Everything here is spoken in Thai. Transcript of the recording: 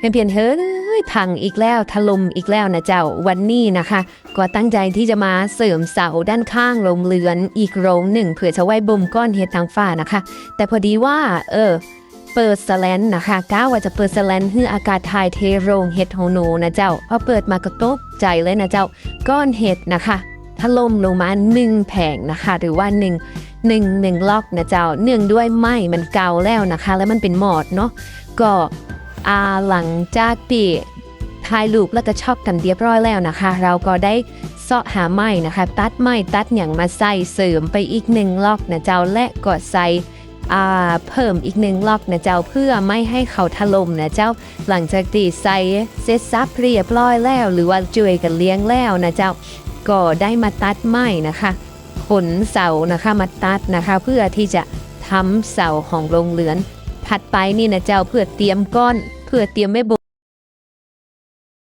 เพียนๆเฮ้ยพังอีกแล้วถล่มอีกแล้วนะเจ้าวันนี้นะคะ ก็ตั้งใจที่จะมาเสริมเสาด้านข้างโรงเรือนอีกโรงหนึ่งเผื่อจะไว้บ่มก้อนเห็ดทางฝ้านะคะ แต่พอดีว่า เออเปิดสแลนนะคะก้าวว่าจะเปิดสแลนให้อากาศถ่ายเทโรงเห็ดของหนูนะเจ้าพอเปิดมาก็ตกใจเลยนะเจ้าก้อนเห็ดนะคะถล่มลงมาหนึ่งแผงนะคะ หรือว่าหนึ่งหนึ่งหนึ่งล็อกนะเจ้าเนื่องด้วยไหมมันเก่าแล้วนะคะ แล้วมันเป็นหมอดเนาะก็ อาหลังจากที่ถ่ายรูปแล้วก็ชอกกันเรียบร้อยแล้วนะคะ เราก็ได้เสาะหาไม้นะคะ ตัดไม้ตัดอย่างมาใส่เสริมไปอีกหนึ่งล็อกนะเจ้าและก็ใส่เพิ่มอีกหนึ่งล็อกนะเจ้าเพื่อไม่ให้เขาถล่มนะเจ้า หลังจากตีใส่เซตซับเรียบร้อยแล้ว หรือว่าช่วยกันเลี้ยงแล้วนะเจ้าก็ได้มาตัดไม้นะคะขนเสานะคะมาตัดนะคะ เพื่อที่จะทำเสาของโรงเรือน ถัดไปนี่นะเจ้าเพื่อเตรียมก้อน เพื่อเตรียมไว้บ